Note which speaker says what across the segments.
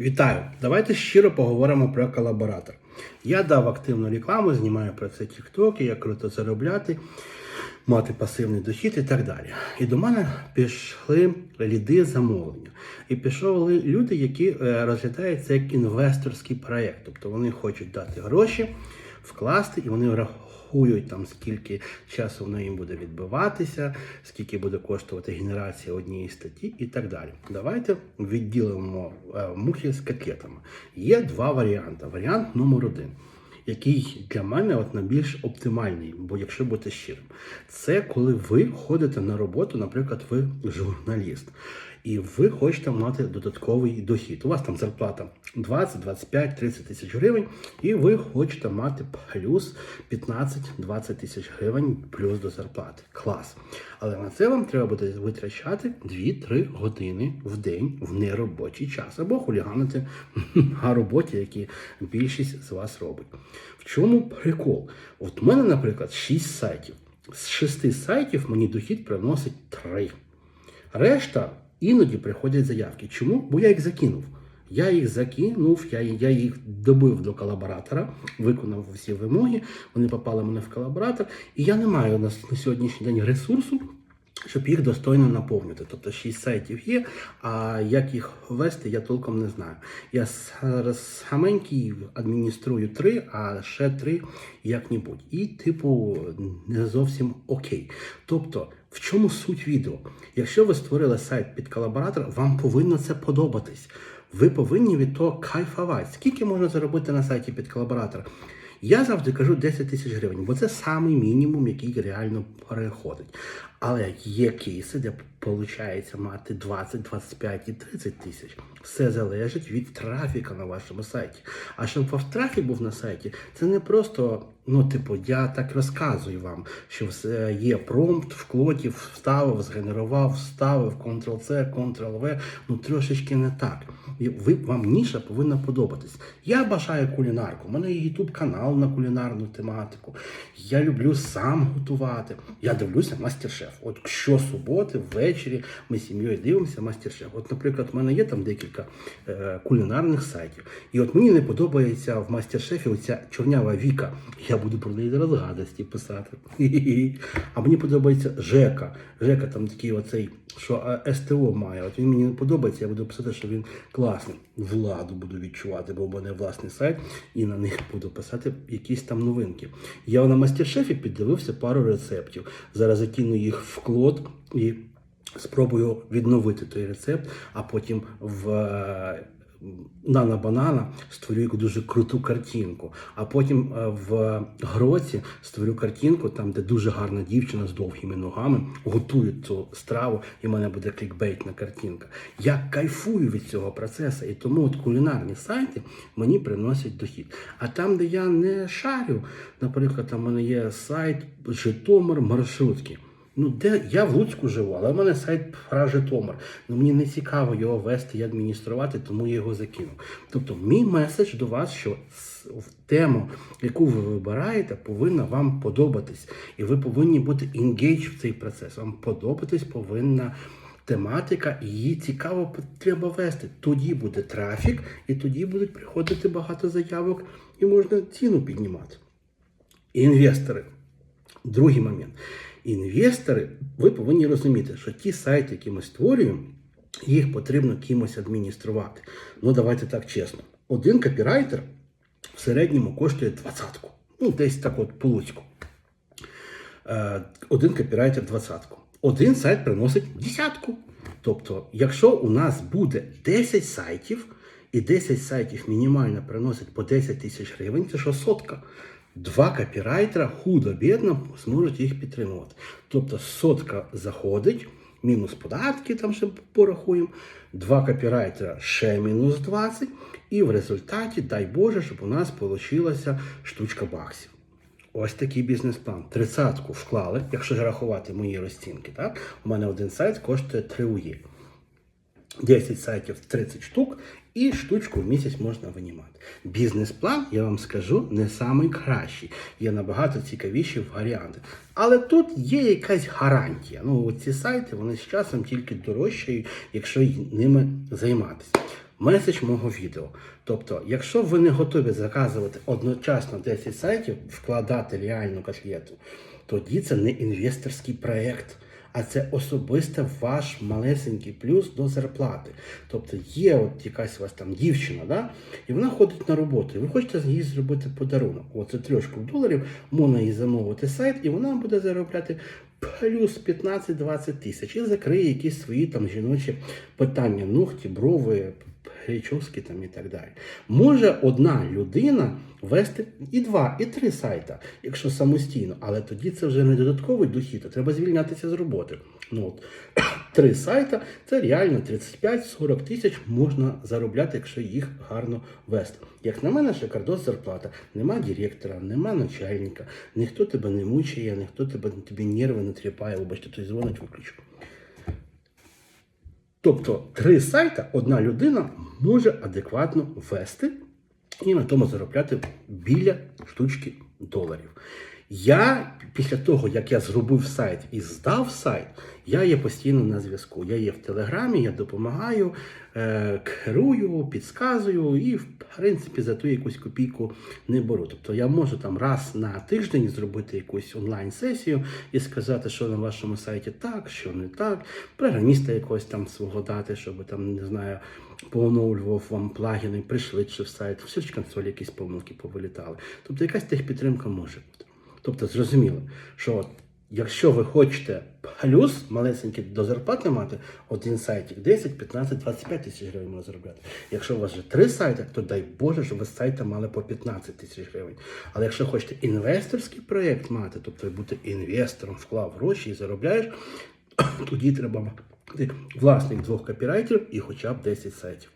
Speaker 1: Вітаю! Давайте щиро поговоримо про колаборатор. Я дав активну рекламу, знімаю про це TikTok, як круто заробляти, мати пасивний дохід і так далі. І до мене пішли ліди замовлення. І пішли люди, які е, розглядають це як інвесторський проєкт. Тобто вони хочуть дати гроші, вкласти, і вони рахують там, скільки часу воно їм буде відбиватися, скільки буде коштувати генерація однієї статті і так далі. Давайте відділимо е, мухи з котлетами. Є два варіанти. Варіант номер один. Який для мене от найбільш оптимальний, бо якщо бути щирим, це коли ви ходите на роботу, наприклад, ви журналіст, і ви хочете мати додатковий дохід. У вас там зарплата 20, 25, 30 тисяч гривень, і ви хочете мати плюс 15-20 тисяч гривень плюс до зарплати. Клас. Але на це вам треба буде витрачати 2-3 години в день в неробочий час або хуліганити на роботі, які більшість з вас робить. В чому прикол? От у мене, наприклад, 6 сайтів. З 6 сайтів мені дохід приносить 3. Решта іноді приходять заявки. Чому? Бо я їх закинув. Я їх закинув, я, я їх добив до колаборатора, виконав всі вимоги, вони попали мене в колаборатор, і я не маю на, на сьогоднішній день ресурсу, щоб їх достойно наповнювати. Тобто 6 сайтів є, а як їх вести, я толком не знаю. Я зараз саменький адмініструю 3, а ще 3 як-небудь. І, типу, не зовсім окей. Тобто, в чому суть відео? Якщо ви створили сайт під колаборатор, вам повинно це подобатись. Ви повинні від того кайфувати. Скільки можна заробити на сайті під колаборатор? Я завжди кажу 10 тисяч гривень, бо це самий мінімум, який реально переходить. Але є кейси, де виходить мати 20, 25 і 30 тисяч. Все залежить від трафіка на вашому сайті. А щоб ваш трафік був на сайті, це не просто, ну, типу, я так розказую вам, що все є промпт, вклотів, вставив, згенерував, вставив, Ctrl-C, Ctrl-V. Ну трошечки не так. Ви вам ніша повинна подобатись. Я бажаю кулінарку. У мене є YouTube канал на кулінарну тематику. Я люблю сам готувати. Я дивлюся мастер-шеф. От щосуботи, ввечері ми з сім'єю дивимося мастер-шеф. От, наприклад, в мене є там декілька е, кулінарних сайтів. І от мені не подобається в мастер-шефі оця чорнява віка. Я буду про неї зараз гадості писати. А мені подобається Жека. Жека там такий оцей, що СТО має. От він мені не подобається, я буду писати, що він класний. Владу буду відчувати, бо в мене власний сайт, і на них буду писати якісь там новинки. Я на мастер-шефі піддивився пару рецептів. Зараз закину їх в клод і спробую відновити той рецепт, а потім в е, Нана Банана створю яку дуже круту картинку. А потім е, в гроці створю картинку, там, де дуже гарна дівчина з довгими ногами готує цю страву, і в мене буде клікбейтна картинка. Я кайфую від цього процесу, і тому от кулінарні сайти мені приносять дохід. А там, де я не шарю, наприклад, там в мене є сайт Житомир маршрутки. Ну, де я в Луцьку живу, але в мене сайт про Житомир. Ну мені не цікаво його вести і адмініструвати, тому я його закинув. Тобто, мій меседж до вас, що тему, яку ви вибираєте, повинна вам подобатись, і ви повинні бути engaged в цей процес. Вам подобатись повинна. Тематика і її цікаво треба вести. Тоді буде трафік, і тоді будуть приходити багато заявок, і можна ціну піднімати. Інвестори. Другий момент. Інвестори, ви повинні розуміти, що ті сайти, які ми створюємо, їх потрібно кимось адмініструвати. Ну, давайте так чесно. Один копірайтер в середньому коштує двадцятку. Ну, десь так от по. Е, Один копірайтер двадцятку. Один сайт приносить десятку. Тобто, якщо у нас буде 10 сайтів, і 10 сайтів мінімально приносить по 10 тисяч гривень, це що сотка. Два копірайтера худо-бідно зможуть їх підтримувати. Тобто сотка заходить, мінус податки, там ще порахуємо. Два копірайтера ще мінус 20, і в результаті, дай Боже, щоб у нас вийшла штучка баксів. Ось такий бізнес-план. Тридцятку вклали, якщо ж рахувати мої розцінки. Так? У мене один сайт коштує 3 УЄ. 10 сайтів 30 штук, і штучку в місяць можна винімати. Бізнес-план, я вам скажу, не найкращий. Є набагато цікавіші варіанти. Але тут є якась гарантія. Ну, ці сайти вони з часом тільки дорожчають, якщо ними займатися. меседж мого відео. Тобто, якщо ви не готові заказувати одночасно 10 сайтів, вкладати реальну котлету, тоді це не інвесторський проєкт, а це особисто ваш малесенький плюс до зарплати. Тобто є от якась у вас там дівчина, да? і вона ходить на роботу, і ви хочете з її зробити подарунок. Оце трьошку доларів, можна їй замовити сайт, і вона буде заробляти плюс 15-20 тисяч і закриє якісь свої там жіночі питання, ногті, брови, прически там і так далі. Може одна людина вести і два, і три сайта, якщо самостійно, але тоді це вже не додатковий дохід, а треба звільнятися з роботи. Ну от три сайта це реально 35-40 тисяч можна заробляти, якщо їх гарно вести. Як на мене, шикардос зарплата. Нема директора, нема начальника, ніхто тебе не мучає, ніхто тебе тобі нерви не тріпає, вибачте, той дзвонить виключу. Тобто три сайта одна людина може адекватно вести і на тому заробляти біля штучки доларів. Я після того, як я зробив сайт і здав сайт, я є постійно на зв'язку. Я є в Телеграмі, я допомагаю, е, керую, підказую і, в принципі, за ту якусь копійку не беру. Тобто я можу там раз на тиждень зробити якусь онлайн-сесію і сказати, що на вашому сайті так, що не так, програміста якогось там свого дати, щоб там, не знаю, пооновлював вам плагіни, пришвидшив сайт, в Search консолі якісь помилки повилітали. Тобто якась техпідтримка може бути. Тобто зрозуміло, що якщо ви хочете плюс малесенький до зарплати мати, один сайтик 10, 15, 25 тисяч гривень можна заробляти. Якщо у вас вже три сайти, то дай Боже, щоб ви з сайта мали по 15 тисяч гривень. Але якщо хочете інвесторський проєкт мати, тобто бути інвестором, вклав гроші і заробляєш, тоді треба мати власник двох копірайтерів і хоча б 10 сайтів.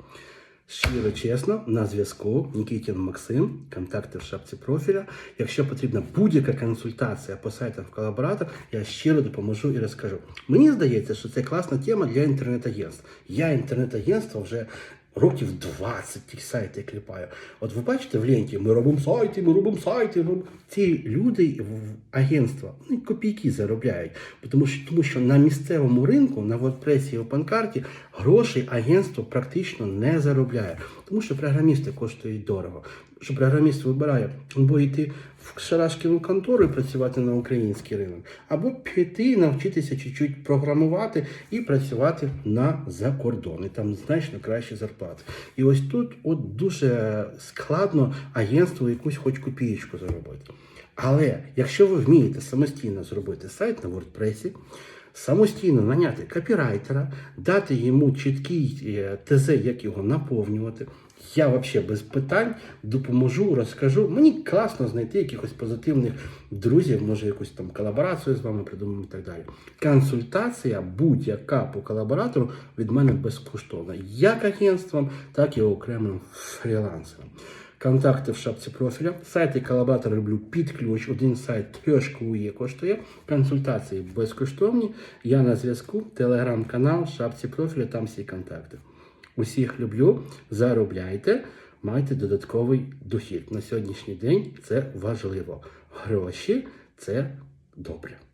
Speaker 1: Щиро чесно, на зв'язку Нікітін Максим, контакти в шапці профіля. Якщо потрібна будь-яка консультація по сайтам в колаборатор, я щиро допоможу і розкажу. Мені здається, що це класна тема для інтернет-агентств. Я інтернет-агентство вже років 20 ті сайти кліпаю. От ви бачите в ленті, ми робимо сайти, ми робимо сайти. Робимо. Ці люди в агентства вони копійки заробляють, тому що, тому що на місцевому ринку, на WordPress і OpenCart грошей агентство практично не заробляє, тому що програмісти коштують дорого. Що програміст вибирає або йти в шарашкіну контору і працювати на український ринок, або піти навчитися чуть-чуть програмувати і працювати на закордони. Там значно кращі зарплати. І ось тут от дуже складно агентству якусь хоч копієчку заробити. Але якщо ви вмієте самостійно зробити сайт на WordPress, самостійно наняти копірайтера, дати йому чіткий е, ТЗ, як його наповнювати. Я взагалі без питань допоможу, розкажу. Мені класно знайти якихось позитивних друзів, може якусь там колаборацію з вами придумаємо і так далі. Консультація будь-яка по колаборатору від мене безкоштовна, як агентством, так і окремим фрілансером. Контакти в шапці профіля. Сайти колаборатора роблю під ключ. Один сайт трьошку є коштує. Консультації безкоштовні. Я на зв'язку, телеграм-канал, шапці профіля, там всі контакти. Усіх люблю, заробляйте, майте додатковий дохід. На сьогоднішній день це важливо. Гроші це добре.